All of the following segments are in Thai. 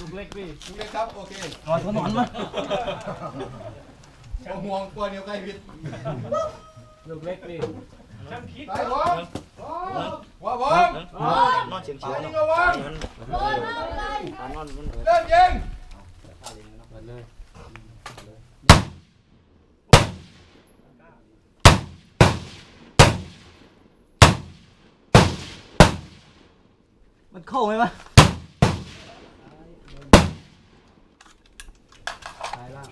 ลูกเล็กพี่ลูกเล็กครับ โอเคนอนก็นอนมาบ่ห่วงกลัวเดียวใกล้พิษลูกเล็กพี่ตายผมว่าผมนอนเฉียงตาเฉียยงยิงระวังตานอนมันเริ่มยิงมันเข้าไหมวะ ตายแล้ว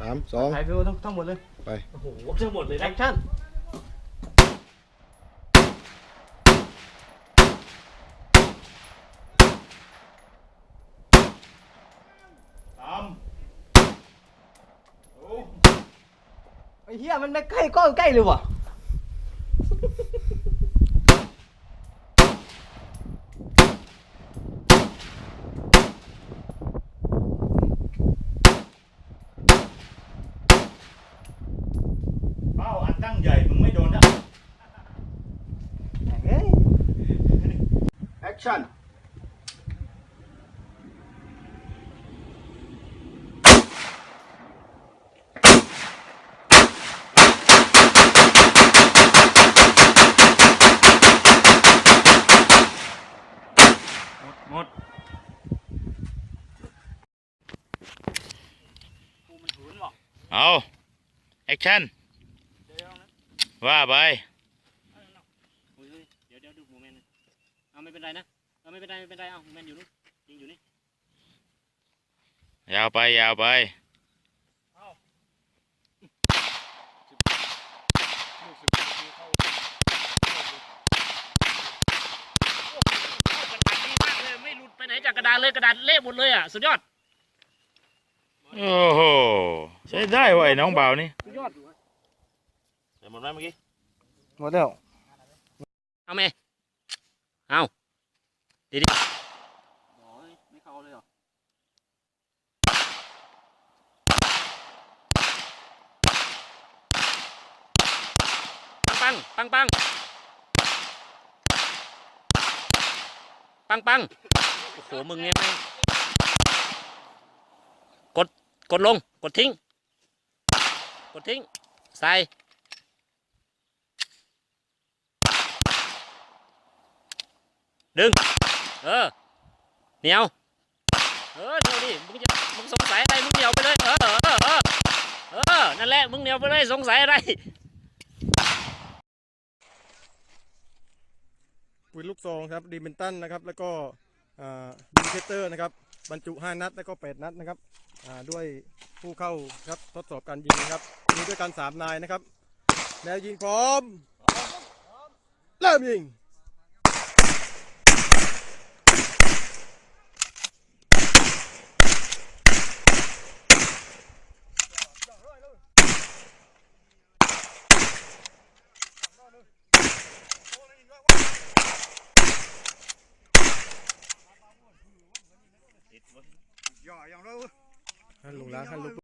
สามสองถ่ายวิวทั้งทั้งหมดเลย ไป โอ้โหทั้งหมดเลยแอคชั่นตามโอ้ไอ้เหี้ยมันไม่ใกล้ก็ใกล้เลยว่ะ เป้าอันตั้ งใหญ่มึงไม่โดนนะเฮ้ยแอคชั่นหมดเอาแอคชั่น ว่าไปเดี๋ยวเดี๋ยวดูโมเมนต์เอาไม่เป็นไรนะเอาไม่เป็นไรไม่เป็นไรเอาโมเมนต์อยู่นู่นยิงอยู่นี่ยาวไปยาวไปไม่หลุดไปไหนจากกระดานเลยกระดานเละหมดเลยอะสุดยอด โอ้โหใช้ได้เว้ยน้องบ่าวนี่สุดยอดใส่ หมดไหมเมื่อกี้หมดแล้วเอาไหมเอาดีดิไม่เข้าเลยหรอปังปังปังปังปังโอ้โหมึงเนี่ยแม่งกดกดลงกดทิ้ง กดทิ้ง ใส่ ดึง เออ เหนียว เออ เหนียวดิ มึงจะมึงสงสัยอะไร มึงเหนียวไปเลย เออ เออ เออ เออ นั่นแหละ มึงเหนียวไปเลย สงสัยอะไรปืนลูกซองครับ ดีเมนตันนะครับ แล้วก็บินเคเตอร์นะครับ บรรจุ 5 นัด แล้วก็ 8 นัดนะครับอ่าด้วยผู้เข้าครับ ทดสอบการยิงนะครับ มีด้วยกัน 3 นายนะครับ แนวยิงพร้อม เริ่มยิง ลุงล้างฮันลุง